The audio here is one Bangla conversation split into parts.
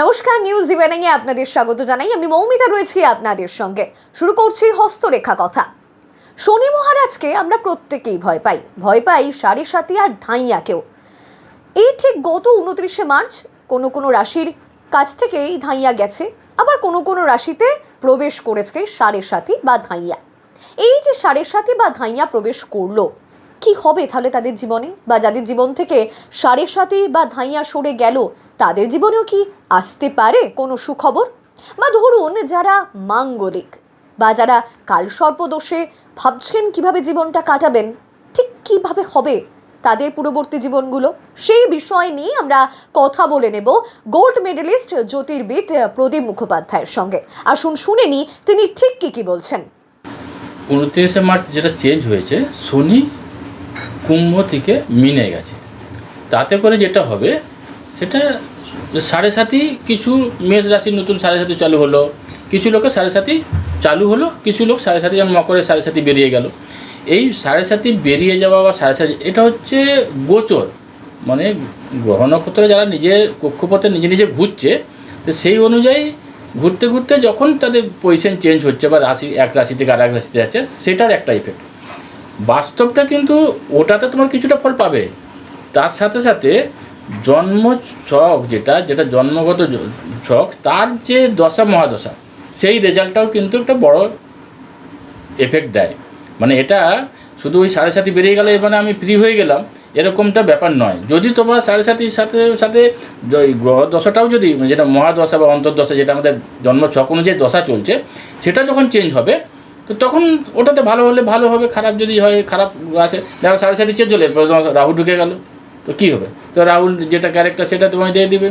নমস্কার নিউজ ইভেনিং এ আপনাদের স্বাগত জানাই। আমি মৌমিতা রয়েছি আপনাদের সঙ্গে। শুরু করছি হস্তরেখা কথা। শনি মহারাজকে আমরা প্রত্যেকেই ভয় পাই। ভয় পাই সাড়ে সাতি আর ঢাইয়াকেও এই ঠিক গত উনত্রিশে মার্চ কোনো কোনো রাশির কাছ থেকেই ধাইয়া গেছে, আবার কোনো কোনো রাশিতে প্রবেশ করেছে সাড়ে সাতি বা ধাইয়া। এই যে সাড়ে সাতি বা ধাইয়া প্রবেশ করল, কি হবে তাহলে তাদের জীবনে? বা যাদের জীবন থেকে সাড়ে সাতি বা ধাইয়া সরে গেল তাদের জীবনেও কি আসতে পারে কোনো সুখবর? বা ধরুন যারা মাঙ্গলিক, বা যারা কালসর্পদোষে ভাবছেন কীভাবে জীবনটা কাটাবেন, ঠিক কীভাবে হবে তাদের পূর্ববর্তী জীবনগুলো? সেই বিষয় নিয়ে আমরা কথা বলে নেব গোল্ড মেডেলিস্ট জ্যোতির্বিদ প্রদীপ মুখোপাধ্যায়ের সঙ্গে। আসুন শুনে নি তিনি ঠিক কি কি বলছেন। উনত্রিশে মার্চ যেটা চেঞ্জ হয়েছে, শনি কুম্ভ থেকে মিনে গেছে। তাতে করে যেটা হবে, সেটা সাড়ে সাতি কিছু মেষ রাশির নতুন সাড়ে সাতি চালু হলো। কিছু লোকের সাড়ে সাতি চালু হলো, কিছু লোক সাড়ে সাতি যেমন মকরের সাড়ে সাতি বেরিয়ে গেল। এই সাড়ে সাতি বেরিয়ে যাওয়া বা সাড়ে সাতি এটা হচ্ছে গোচর। মানে গ্রহ নক্ষত্রে যারা নিজের কক্ষপথে নিজে নিজে ঘুরছে, তো সেই অনুযায়ী ঘুরতে ঘুরতে যখন তাদের পজিশন চেঞ্জ হচ্ছে বা রাশি, এক রাশি থেকে আর এক রাশিতে যাচ্ছে, সেটার একটা ইফেক্ট বাস্তবটা কিন্তু ওটাতে তোমার কিছুটা ফল পাবে। তার সাথে সাথে জন্ম ছক যেটা যেটা জন্মগত ছক, তার যে দশা, মহাদশা, সেই রেজাল্টটাও কিন্তু একটা বড় এফেক্ট দেয়। মানে এটা শুধু ওই সাড়ে সাথে বেরিয়ে গেলে মানে আমি ফ্রি হয়ে গেলাম, এরকমটা ব্যাপার নয়। যদি তোমার সাড়ে সাতির সাথে সাথে গ্রহ দশাটাও যদি মানে যেটা মহাদশা বা অন্তর্দশা, যেটা আমাদের জন্ম ছক অনুযায়ী দশা চলছে, সেটা যখন চেঞ্জ হবে, তো তখন ওটাতে ভালো হলে ভালো হবে, খারাপ যদি হয়, খারাপ আসে, দেখো সাড়ে সাতি চেঞ্জ হলে রাহু ঢুকে গেল। তো কী হবে? তো রাহুল যেটা ক্যারেক্টার সেটা তোমায় দিয়ে দিবে।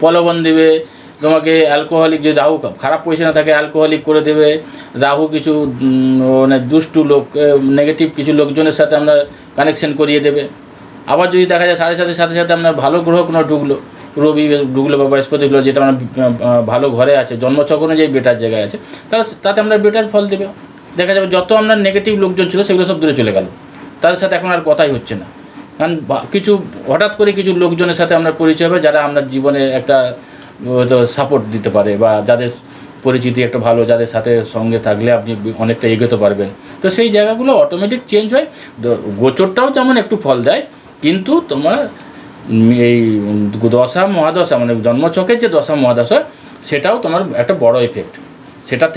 প্রলোভন দেবে, তোমাকে অ্যালকোহলিক যে রাহু খারাপ পজিশনে থাকে অ্যালকোহলিক করে দেবে। রাহু কিছু মানে দুষ্টু লোক নেগেটিভ কিছু লোকজনের সাথে আমরা কানেকশন করিয়ে দেবে। আবার যদি দেখা যায় সাড়ে সাথে সাথে সাথে আপনার ভালো গ্রহ কোনো ঢুকলো, রবি ঢুকলো বা বৃহস্পতি ঢুকলো, যেটা আমরা ভালো ঘরে আছে, জন্মছক অনুযায়ী বেটার জায়গায় আছে তাহলে তাতে আমরা বেটার ফল দেবে। দেখা যাবে যত আমরা নেগেটিভ লোকজন ছিল, সেগুলো সব দূরে চলে গেল। তাদের সাথে এখন আর কথাই হচ্ছে না। কারণ বা- কিছু হঠাৎ করে কিছু লোকজনের সাথে আমরা পরিচয় হবে যারা আমরা জীবনে একটা সাপোর্ট দিতে পারে বা যাদের পরিচিতি একটা ভালো যাদের সাথে সঙ্গে থাকলে আপনি অনেকটা এগোতে পারবেন। তো সেই জায়গাগুলো অটোমেটিক চেঞ্জ হয়। গোচরটাও যেমন একটু ফল দেয় কিন্তু তোমার এই দশা মহাদশা মানে জন্মছকের যে দশা মহাদশা সেটাও তোমার একটা বড় এফেক্ট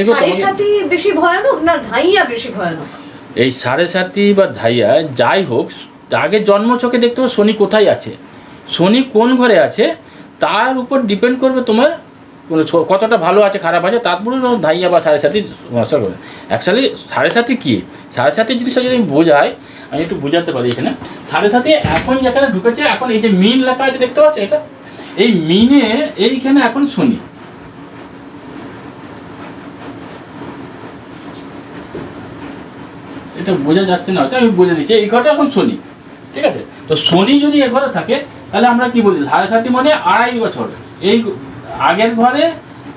তোমাকে- সাতি বেশি ভয়ানক না ধাইয়া বেশি ভয়ানক? এই সাড়ে সাতি বা ধাইয়া যাই হোক আগে জন্মছকে দেখতে হবে শনি কোথায় আছে। শনি কোন ঘরে আছে, তার উপর ডিপেন্ড করবে তোমার কোনো কতটা ভালো আছে, খারাপ আছে তারপরে ধাইয়া বা সাড়ে করবে অ্যাকচুয়ালি সাড়ে সাতি কী? সাড়ে সাতি জিনিসটা যদি আমি বোঝাই, আমি একটু বোঝাতে পারি এখানে। সাড়ে সাতি এখন যেখানে ঢুকেছে, এখন এই যে মিন লেখা আছে, দেখতে পাচ্ছ এটা? এই মিনে এইখানে এখন শনি। এটা বোঝা যাচ্ছে না আমি বুঝে দিচ্ছি। এই ঘরটা এখন শনি। ঠিক আছে? তো শনি যদি এ ঘরে থাকে, তাহলে আমরা কি বলি? সাড়ে সাতি মানে আড়াই বছর। এই আগের ঘরে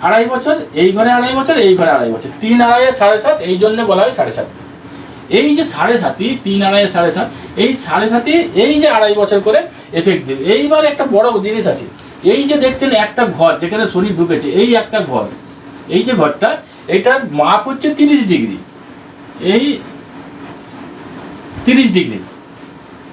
আড়াই বছর, এই ঘরে আড়াই বছর, এই ঘরে আড়াই বছর। তিন আড়াইয়ে সাড়ে সাত, এই জন্য বলা হয় সাড়ে সাত। এই যে সাড়ে সাতি তিন আড়াইয়ে সাড়ে সাত, এই সাড়ে সাতি এই যে আড়াই বছর করে এফেক্ট দেবে। এইবার একটা বড় জিনিস আছে। এই যে দেখছেন একটা ঘর, যেখানে শনি ঢুকেছে, এই একটা ঘর। এই যে ঘরটা, এটার মাপ হচ্ছে তিরিশ ডিগ্রি। এই তিরিশ ডিগ্রি।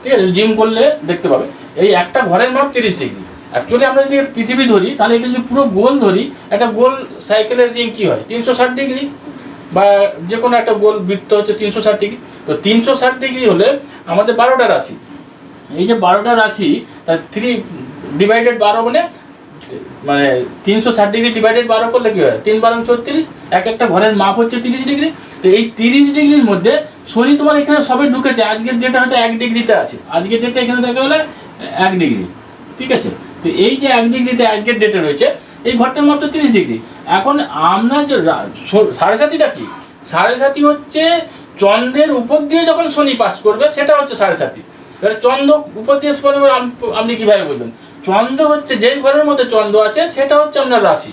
ঠিক আছে জিম করলে দেখতে পাবে। এই একটা ঘরের মাপ তিরিশ ডিগ্রি। অ্যাকচুয়ালি আমরা যদি পৃথিবী ধরি, তাহলে এটা যদি পুরো গোল ধরি, একটা গোল সাইকেলের রিং কী হয়? তিনশো ষাট ডিগ্রি। বা যে কোনো একটা গোল বৃত্ত হচ্ছে তিনশো ষাট ডিগ্রি। তো তিনশো ষাট ডিগ্রি হলে আমাদের বারোটা রাশি। এই যে বারোটা রাশি থ্রি ডিভাইডেড বারো মানে মানে তিনশো ষাট ডিগ্রি ডিভাইডেড বারো করলে কী হয়? তিন বারো ছত্রিশ, এক একটা ঘরের মাপ হচ্ছে তিরিশ ডিগ্রি। তো এই তিরিশ ডিগ্রির মধ্যে শনি তোমার এখানে সবে ঢুকেছে। আজকের ডেটা হয়তো এক ডিগ্রিতে আছে। আজকের ডেটে এখানে দেখা গেলে এক ডিগ্রি ঠিক আছে? তো এই যে এক ডিগ্রিতে আজকের ডেটে রয়েছে, এই ঘরটার মাত্র তিরিশ ডিগ্রি এখন আমরা যে সাড়ে সাতিটা কি? সাড়ে সাতি হচ্ছে চন্দ্রের উপর দিয়ে যখন শনি পাস করবে, সেটা হচ্ছে সাড়ে সাতি। এবার চন্দ্র উপর দিয়ে আম- আপনি কীভাবে বলবেন? চন্দ্র হচ্ছে যেই ঘরের মধ্যে চন্দ্র আছে, সেটা হচ্ছে আপনার রাশি।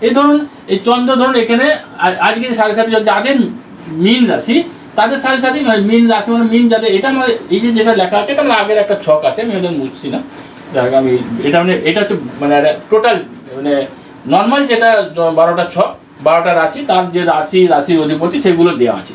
এই ধরুন, এই চন্দ্র ধরুন এখানে আজকে সাড়ে সাতি যাদের মিন রাশি তাদের সাতি নয় মিন রাশি মানে মিন যাদের, এটা আমার এই যে যেটা লেখা আছে, এটা আমার আগের একটা ছক আছে, আমি ওটা মুছছি না। যাক, আমি এটা মানে এটা হচ্ছে মানে টোটাল মানে নর্মাল যেটা বারোটা ছক, বারোটা রাশি, তার যে রাশি, রাশির অধিপতি, সেগুলো দেওয়া আছে।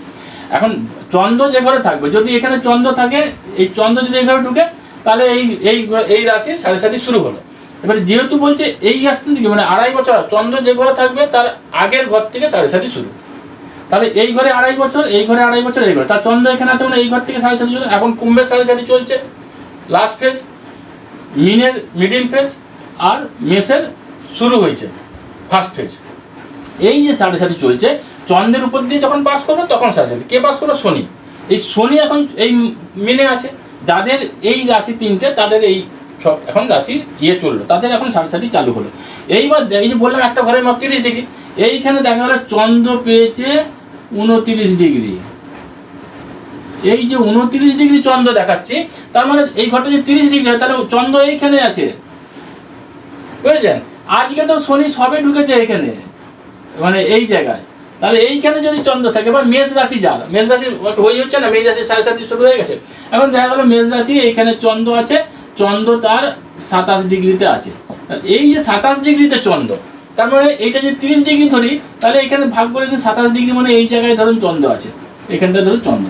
এখন চন্দ্র যে ঘরে থাকবে, যদি এখানে চন্দ্র থাকে, এই চন্দ্র যদি ঘরে ঢুকে, তাহলে এই এই এই রাশি সাড়ে সাতি শুরু হলো। এবারে যেহেতু বলছে এই আসতে থেকে মানে আড়াই বছর, চন্দ্র যে ঘরে থাকবে, তার আগের ঘর থেকে সাড়ে সাতি শুরু। তাহলে এই ঘরে আড়াই বছর, এই ঘরে আড়াই বছর, এই ঘরে। তার চন্দ্র এখানে আছে মানে এই ঘর থেকে সাড়ে চলছে। এখন কুম্ভের সাড়ে সাতি চলছে। লাস্ট ফেজ মিনের মিডিল ফেজ আর মেসের শুরু হয়েছে ফার্স্ট ফেজ এই যে সাড়ে সাতি চলছে, চন্দ্রের উপর দিয়ে যখন পাস করবে তখন সাড়ে সাতি কে পাস করবে? শনি। এই শনি এখন এই মিনে আছে। যাদের এই রাশি তিনটে, তাদের এই সব এখন রাশি ইয়ে চলল। তাদের এখন সাড়ে সাতি চালু হলো। এইবার এই যে বললাম একটা ঘরের মাপ তিরিশ ডিগ্রি। এইখানে দেখা গেলো চন্দ্র পেয়েছে উনতিরিশ ডিগ্রি। এই যে উনত্রিশ ডিগ্রি চন্দ্র দেখাচ্ছি, তার মানে এই ঘরটা যে তিরিশ ডিগ্রি হয়, তাহলে চন্দ্র এইখানে আছে। বুঝেছেন? আজকে তো শনি সবে ঢুকেছে এখানে মানে এই জায়গায়। তাহলে এইখানে যদি চন্দ্র থাকে বা মেষ রাশি যার, মেষ রাশি হয়ে হচ্ছে না, মেষ রাশি সাড়ে সাতি শুরু হয়ে গেছে। এখন দেখা গেলো মেষ রাশি এইখানে চন্দ্র আছে, চন্দ্র তার সাতাশ ডিগ্রিতে আছে। এই যে সাতাশ ডিগ্রিতে চন্দ্র তার মানে এইটা যে তিরিশ ডিগ্রি ধরি, তাহলে এখানে ভাগ করে দিন সাতাশ ডিগ্রি মানে এই জায়গায় ধরুন চন্দ্র আছে। এখানটা ধরুন চন্দ্র।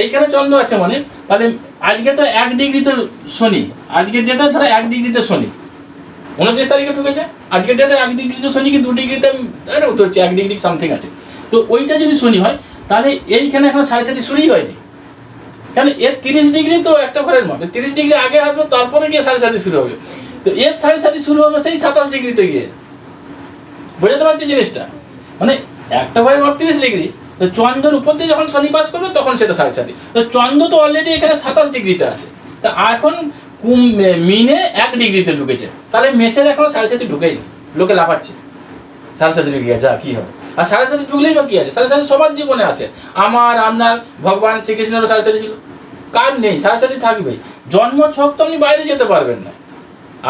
এইখানে চন্দ্র আছে মানে তাহলে আজকে তো এক ডিগ্রিতে শনি আজকের ডেটা ধরো এক ডিগ্রিতে শনি। উনত্রিশ তারিখে ঢুকেছে আজকের ডেটা এক ডিগ্রিতে শনি কি দু ডিগ্রিতে হচ্ছে এক ডিগ্রি সামথিং আছে। তো ওইটা যদি শনি হয়, তাহলে এইখানে এখন সাড়ে সাতি শুরুই হয়নি। কেন? এর তিরিশ ডিগ্রি তো একটা ঘরের মধ্যে তিরিশ ডিগ্রি আগে আসবে, তারপরে গিয়ে সাড়ে সাতি শুরু হবে। তো এর সাড়ে সাতি শুরু হবে সেই সাতাশ ডিগ্রিতে গিয়ে। বোঝাতে পারছি জিনিসটা। মানে একটা ঘরের মাপ তিরিশ ডিগ্রি, তো চন্দ্রের উপর দিয়ে যখন শনি পাস করবে, তখন সেটা সাড়ে সাতি তো চন্দ্র তো অলরেডি এখানে সাতাশ ডিগ্রিতে আছে। তা এখন কুম মিনে এক ডিগ্রিতে ঢুকেছে। তাহলে মেসের এখনও সাড়ে সাতি ঢুকেইনি লোকে লাফাচ্ছে। সাড়ে সাতি ঢুকে যা কি হবে? আর সাড়ে সাতি ঢুকলেই বা কি আছে? সাড়ে সাতি সবার জীবনে আসে আমার, আপনার, ভগবান, শ্রীকৃষ্ণেরও সাড়ে সাতি ছিল। কার নেই? সাড়ে সাতি থাকবেই। জন্ম ছক তো আপনি বাইরে যেতে পারবেন না।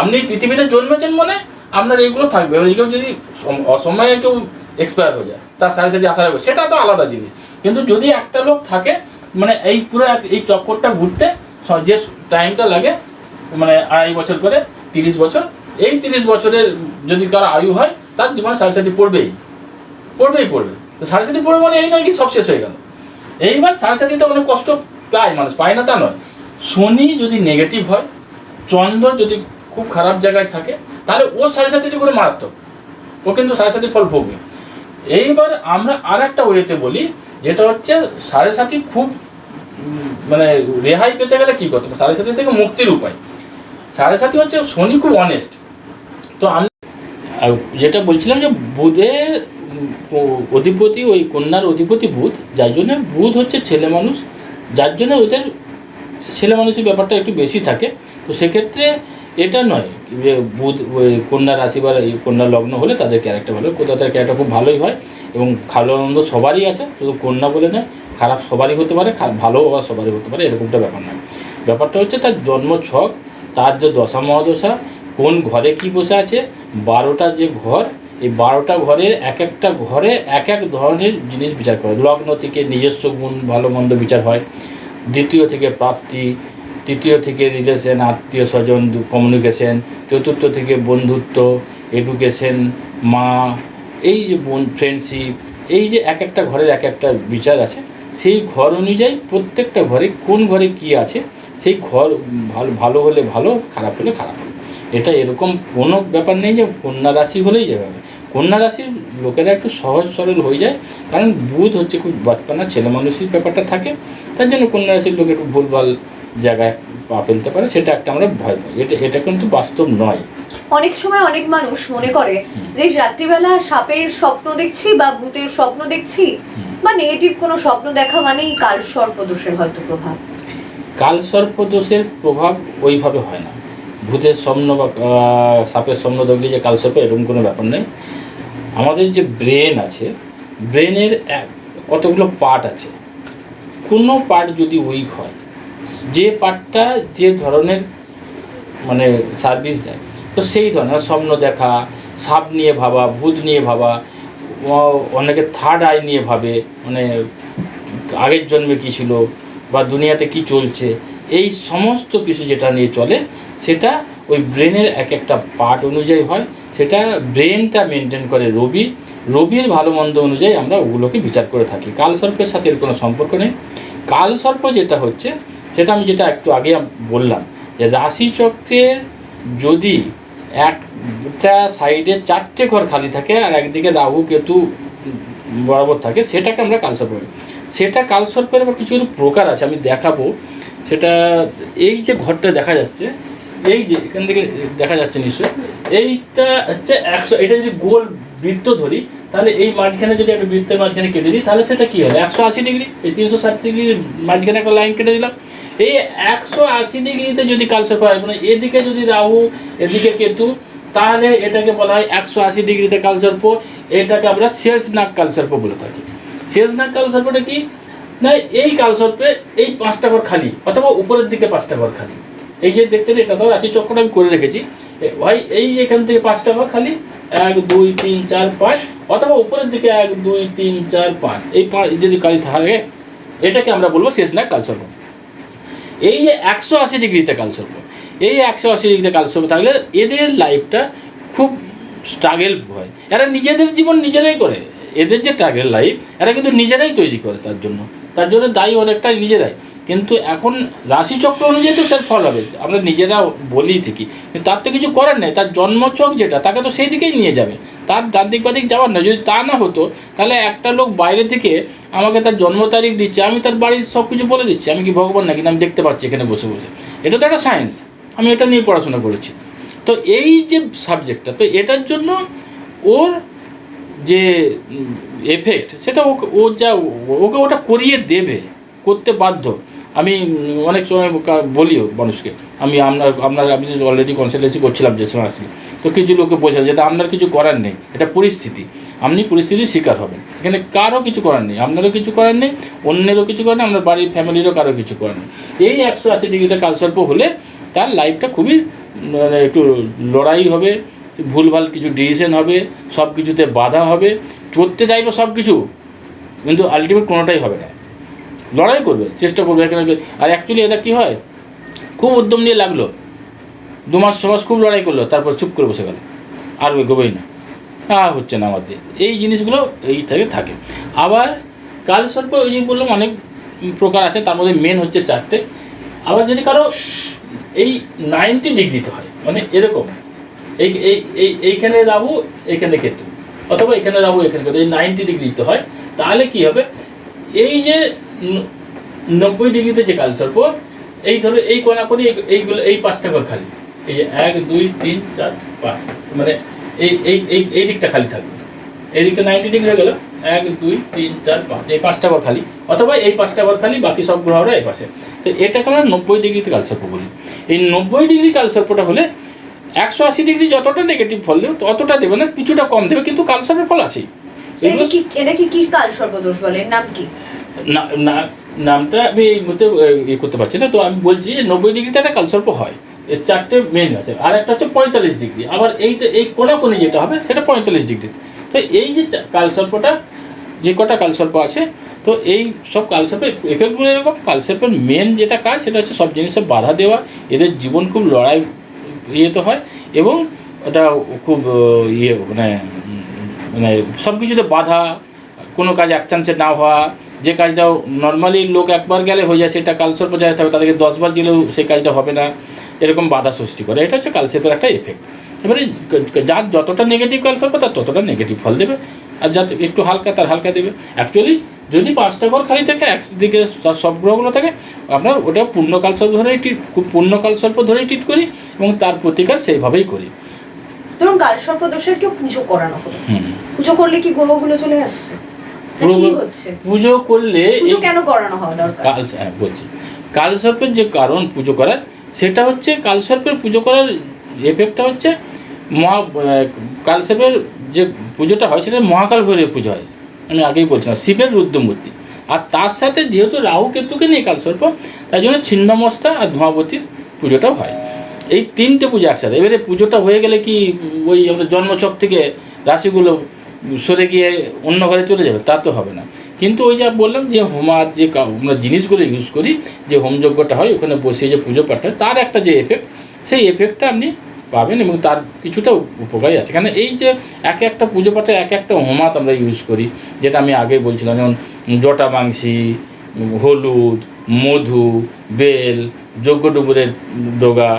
আপনি পৃথিবীতে জন্মেছেন মনে আপনার এইগুলো থাকবে। এবার কেউ যদি অসময়ে কেউ এক্সপায়ার হয়ে যায়, তার সাড়ে সাথে আশা রাখবে সেটা তো আলাদা জিনিস। কিন্তু যদি একটা লোক থাকে মানে এই পুরো এই চক্করটা ঘুরতে যে টাইমটা লাগে মানে আড়াই বছর করে, তিরিশ বছর, এই তিরিশ বছরের যদি কারও আয়ু হয়, তার জীবনে সাড়ে সাথে পড়বেই। পড়বেই পড়বে। সাড়ে সাথে পড়বে মানে এই নয় কি সব শেষ হয়ে গেল। এইবার সাড়ে সাথীতে অনেক কষ্ট পায় মানুষ, পায় না তা নয়। শনি যদি নেগেটিভ হয়, চন্দ্র যদি খুব খারাপ জায়গায় থাকে তাহলে ও সাড়ে সাতিটি করে মারাত্মক। ও কিন্তু সাড়ে সাতি ফল ভোগবে এইবার আমরা আর একটা ওয়েতে বলি, যেটা হচ্ছে সাড়ে সাতি খুব মানে রেহাই পেতে গেলে কী করতে হবে? সাড়ে সাতি থেকে মুক্তির উপায়। সাড়ে সাতি হচ্ছে শনি খুব অনেস্ট তো আমি যেটা বলছিলাম যে বুধের অধিপতি, ওই কন্যার অধিপতি বুধ, যার জন্য বুধ হচ্ছে ছেলে মানুষ, যার জন্য ওদের ছেলে মানুষের ব্যাপারটা একটু বেশি থাকে। তো সেক্ষেত্রে এটা নয় যে বুধ কন্যা রাশি বা কন্যা লগ্ন হলে তাদের ক্যারেক্টার ভালো তাদের ক্যারেক্টার খুব ভালোই হয় এবং ভালো আনন্দ সবারই আছে, শুধু কন্যা বলে নয়, খারাপ সবারই হতে পারে ভালো আবার সবারই হতে পারে, এরকমটা ব্যাপার নয়। ব্যাপারটা হচ্ছে তার জন্ম ছক, তার যে দশা মহাদশা, কোন ঘরে কি বসে আছে, বারোটা যে ঘর, এই বারোটা ঘরে এক একটা ঘরে এক এক ধরনের জিনিস বিচার করে। লগ্ন থেকে নিজস্ব গুণ, ভালো মন্দ বিচার হয়, দ্বিতীয় থেকে প্রাপ্তি তৃতীয় থেকে রিলেশন, আত্মীয় স্বজন কমিউনিকেশন চতুর্থ থেকে বন্ধুত্ব এডুকেশন মা, এই যে বোন ফ্রেন্ডশিপ এই যে এক একটা ঘরের এক একটা বিচার আছে, সেই ঘর অনুযায়ী প্রত্যেকটা ঘরে কোন ঘরে কি আছে, সেই ঘর ভালো ভালো হলে ভালো, খারাপ হলে খারাপ হবে এটা এরকম কোনো ব্যাপার নেই যে কন্যা রাশি হলেই যাবে কন্যা রাশির লোকেরা একটু সহজ সরল হয়ে যায়, কারণ বুধ হচ্ছে খুব বাচ্চানা ছেলে মানুষের ব্যাপারটা থাকে, তার জন্য কন্যা রাশির লোক একটু ভুলভাল জায়গায় পা ফেলতে পারে সেটা একটা আমরা ভয় পাই। এটা এটা কিন্তু বাস্তব নয়। অনেক সময় অনেক মানুষ মনে করে যে রাত্রিবেলা সাপের স্বপ্ন দেখছি বা ভূতের স্বপ্ন দেখছি বা নেগেটিভ কোনো স্বপ্ন দেখা মানেই কাল সর্পদোষের হয়তো প্রভাব। কাল দোষের প্রভাব ওইভাবে হয় না। ভূতের স্বপ্ন বা সাপের স্বপ্ন দেখলে যে কালসর্প এরকম কোনো ব্যাপার নেই। আমাদের যে ব্রেন আছে ব্রেনের কতগুলো পার্ট আছে। কোনো পার্ট যদি উইক হয় যে পার্টটা যে ধরনের মানে সার্ভিস দেয়, তো সেই ধরনের স্বপ্ন দেখা, সাপ নিয়ে ভাবা, ভূত নিয়ে ভাবা অনেকে থার্ড আই নিয়ে ভাবে মানে আগের জন্মে কী ছিল বা দুনিয়াতে কি চলছে, এই সমস্ত কিছু যেটা নিয়ে চলে, সেটা ওই ব্রেনের এক একটা পার্ট অনুযায়ী হয়, সেটা ব্রেনটা মেনটেন করে রবি, রবির ভালো মন্দ অনুযায়ী আমরা ওগুলোকে বিচার করে থাকি। কালসর্পের সাথে এর কোনো সম্পর্ক নেই। কালসর্প যেটা হচ্ছে সেটা আমি যেটা একটু আগে বললাম যে রাশিচক্রের যদি একটা সাইডে চারটে ঘর খালি থাকে আর একদিকে রাহু, কেতু বরাবর থাকে, সেটাকে আমরা কালসর্প বলি। সেটা কালসর্পের আবার কিছু প্রকার আছে, আমি দেখাবো। সেটা এই যে ঘরটা দেখা যাচ্ছে, এই যে এখান থেকে দেখা যাচ্ছে নিশ্চয়ই, এইটা হচ্ছে একশো, এটা যদি গোল বৃত্ত ধরি, তাহলে এই মাঝখানে যদি একটা বৃত্তের মাঝখানে কেটে দিই, তাহলে সেটা কী হলো? একশো আশি ডিগ্রি, এই তিনশো ষাট ডিগ্রির মাঝখানে একটা লাইন কেটে দিলাম। এই একশো আশি ডিগ্রিতে যদি কালসর্প হয় মানে এদিকে যদি রাহু, এদিকে কেতু, তাহলে এটাকে বলা হয় একশো আশি ডিগ্রিতে কালসর্প এটাকে আমরা শেষ নাক কালসর্প বলে থাকি। শেষ নাক কালসর্পটা কি? না, এই কালসর্পে এই পাঁচটা ঘর খালি, অথবা উপরের দিকে পাঁচটা ঘর খালি। এই যে দেখছেন, এটা তো রাশি চক্রটা আমি করে রেখেছি। ভাই, এই এখান থেকে পাঁচটা ঘর খালি, এক, দুই, তিন, চার, পাঁচ, অথবা উপরের দিকে এক, দুই, তিন, চার, পাঁচ। এই পাঁচ যদি কালি থাকে, এটাকে আমরা বলব শেষ নাক কালসর্প এই যে একশো আশি ডিগ্রিতে কালসর্প এই একশো আশি ডিগ্রিতে কালসর্প থাকলে এদের লাইফটা খুব স্ট্রাগেল হয়। এরা নিজেদের জীবন নিজেরাই করে। এদের যে স্ট্রাগেল লাইফ এরা কিন্তু নিজেরাই তৈরি করে তার জন্য। তার জন্য দায়ী অনেকটা নিজেরাই। কিন্তু এখন রাশিচক্র অনুযায়ী তো তার ফল হবে। আমরা নিজেরা বলি ঠিকই, কিন্তু তার তো কিছু করার নেই। তার জন্মছক যেটা, তাকে তো সেই দিকেই নিয়ে যাবে। তার ডান দিক বাদিক যাওয়ার না। যদি তা না হতো, তাহলে একটা লোক বাইরে থেকে আমাকে তার জন্ম তারিখ দিচ্ছে, আমি তার বাড়ির সব কিছু বলে দিচ্ছি। আমি কি ভগবান নাকি? আমি দেখতে পাচ্ছি এখানে বসে বসে। এটা তো একটা সায়েন্স আমি এটা নিয়ে পড়াশোনা করেছি। তো এই যে সাবজেক্টটা তো এটার জন্য ওর যে এফেক্ট সেটা ওকে, ও যা, ওকে ওটা করিয়ে দেবে, করতে বাধ্য। আমি অনেক সময় বলিও মানুষকে। আমি আপনার আপনার, আমি অলরেডি কনসালটেন্সি করছিলাম যে সময় আসলে তো কিছু লোকে বোঝা যেটা আপনার কিছু করার নেই, এটা পরিস্থিতি। আপনি পরিস্থিতির শিকার হবেন। এখানে কারও কিছু করার নেই, আপনারও কিছু করার নেই, অন্যেরও কিছু করার নেই, আপনার বাড়ির ফ্যামিলিরও কারও কিছু করার নেই। এই একশো আশি ডিগ্রিতে কালসর্প হলে তার লাইফটা খুবই মানে একটু লড়াই হবে, ভুলভাল কিছু ডিসিশন হবে সব কিছুতে বাধা হবে, করতে চাইবে সব কিছু কিন্তু আলটিমেট কোনোটাই হবে না। লড়াই করবে, চেষ্টা করবে এখানে। আর অ্যাকচুয়ালি এটা কী হয়? খুব উদ্যম নিয়ে লাগল। দু মাস মাস খুব লড়াই করল, তারপর চুপ করে বসে গেল। আর এগোবেই না। হ্যাঁ হচ্ছে না আমাদের। এই জিনিসগুলো এই থেকে থাকে। আবার কালসর্প ওই যে বললাম, অনেক প্রকার আছে, তার মধ্যে মেন হচ্ছে চারটে। আবার যদি কারও এই নাইনটি ডিগ্রিতে হয় মানে এরকম। এই এই এই, এইখানে রাহু, এইখানে কেতু। অথবা এখানে রাহু, এখানে কেতু। এই নাইনটি ডিগ্রিতে হয়, তাহলে কি হবে? এই যে নব্বই ডিগ্রিতে যে কালসর্প এই ধরো এই কোনা করি এইগুলো, এই পাঁচটা ঘর খালি। এই যে এক দুই তিন চার পাঁচ। মানে এই এই এই এই দিকটা খালি থাকবে। এই দিকটা নাইনটি ডিগ্রি হয়ে গেল। এক দুই তিন চার পাঁচ। এই পাঁচটা ঘর খালি। অথবা এই পাঁচটা ঘর খালি বাকি সব গ্রহরা এই পাশে। তো এটাকে আমরা নব্বই ডিগ্রিতে কালসর্প বলি। এই নব্বই ডিগ্রি কালসর্পটা হলে একশো আশি ডিগ্রি যতটা নেগেটিভ ফল দেবে ততটা দেবে না কিছুটা কম দেবে কিন্তু কালসর্পের ফল আছেই। এটা কি কি কি কাল সর্বদোষ বলে? নাম কি? না না নামটা আমি এই মুহূর্তে ইয়ে করতে পারছি না। তো আমি বলছি যে নব্বই ডিগ্রিতে একটা কালসর্প হয়। চারটে মেন আছে আর একটা হচ্ছে পঁয়তাল্লিশ ডিগ্রি। আবার এইটা, এই কোনা কোণে যেটা হবে, সেটা পঁয়তাল্লিশ ডিগ্রি। তো এই যে কালসর্পটা, যে কটা কালসর্প আছে, তো এই সব কালসর্পের এফেক্টগুলো এরকম। কালসর্পের মেন যেটা কাজ, সেটা হচ্ছে সব জিনিসে বাধা দেওয়া। এদের জীবন খুব লড়াই ইয়েতে হয়। এবং এটা খুব ইয়ে মানে মানে সব কিছুতে বাধা, কোনো কাজ এক চান্সে না হওয়া। যে কাজটা নর্মালি লোক একবার গেলে হয়ে যায়, সেটা কালসর্প যায় হবে তাদেরকে দশবার দিলেও সেই কাজটা হবে না। এরকম বাধা সৃষ্টি করে। এটা হচ্ছে কালসর্পের একটা এফেক্ট এবারে যার যতটা নেগেটিভ কালসর্প তার ততটা নেগেটিভ ফল দেবে। আর যার একটু হালকা তার হালকা দেবে। অ্যাকচুয়ালি যদি পাঁচটা ঘর খালি থাকে একদিকে সব- সব গ্রহগুলো থাকে আমরা ওটা পূর্ণ কালসর্প ধরেই ট্রিট পূর্ণ কালসর্প ধরেই ট্রিট করি এবং তার প্রতিকার সেইভাবেই করি। ধরুন কাল সর্পদোষের কেউ পুজো করানো হলো। পুজো করলে কি গ্রহগুলো চলে আসছে? পুজো করলে পুজো কেন করানো হওয়া দরকার? কাল হ্যাঁ বলছি। কালসর্পের যে কারণ পুজো করার সেটা হচ্ছে কালসর্পের পুজো করার এফেক্টটা হচ্ছে মহা, কালসর্পের যে পুজোটা হয় সেটা মহাকাল ভৈরবের পুজো হয়। আমি আগেই বলছিলাম, শিবের রুদ্রমূর্তি। আর তার সাথে যেহেতু রাহু কেতুকে নেই কালসর্প, তাই জন্য ছিন্নমস্তা আর ধোঁয়াবতীর পুজোটাও হয়। এই তিনটে পুজো একসাথে। এবারে পুজোটা হয়ে গেলে কি ওই আমরা জন্মচক থেকে রাশিগুলো সরে গিয়ে অন্য ঘরে চলে যাবে? তা তো হবে না। কিন্তু ওই যা বললাম যে হোমার যে আমরা জিনিসগুলো ইউজ করি, যে হোমযজ্ঞটা হয়, ওখানে বসিয়ে যে পুজো পাঠ হয় তার একটা যে এফেক্ট সেই এফেক্টটা আপনি পাবেন এবং তার কিছুটা উপকারী আছে। কারণ এই যে এক একটা পুজো পাঠে এক একটা হোমাত আমরা ইউজ করি, যেটা আমি আগে বলছিলাম, যেমন জটা মাংসি, হলুদ, মধু, বেল, যজ্ঞ ডুবুরের ডোগা।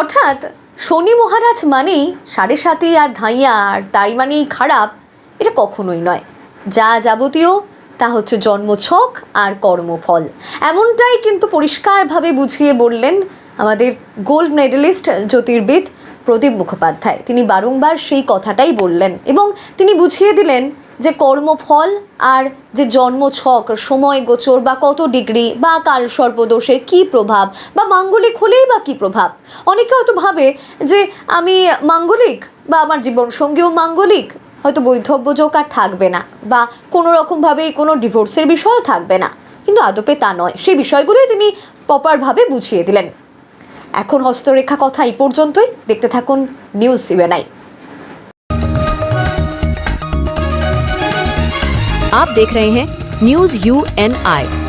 অর্থাৎ শনি মহারাজ মানেই সাড়ে সাতি আর ধাইয়া, আর তাই মানেই খারাপ, এটা কখনোই নয়। যা যাবতীয়, তা হচ্ছে জন্মছক আর কর্মফল। এমনটাই কিন্তু পরিষ্কারভাবে বুঝিয়ে বললেন আমাদের গোল্ড মেডেলিস্ট জ্যোতির্বিদ প্রদীপ মুখোপাধ্যায়। তিনি বারংবার সেই কথাটাই বললেন এবং তিনি বুঝিয়ে দিলেন যে কর্মফল আর যে জন্মছক, সময় গোচর বা কত ডিগ্রি বা কাল সর্পদোষের কী প্রভাব বা মাঙ্গলিক হলেই বা কী প্রভাব? অনেকে হয়তো ভাবে যে আমি মাঙ্গলিক বা আমার জীবনসঙ্গীও মাঙ্গলিক হয়তো বৈধব্য যোগ আর থাকবে না বা কোনো রকমভাবেই কোনো ডিভোর্সের বিষয়ও থাকবে না কিন্তু আদপে তা নয় সেই বিষয়গুলোই তিনি প্রপারভাবে বুঝিয়ে দিলেন এখন হস্তরেখা কথা এই পর্যন্তই দেখতে থাকুন নিউজ সিভেনাই आप देख रहे हैं न्यूज यू एन आई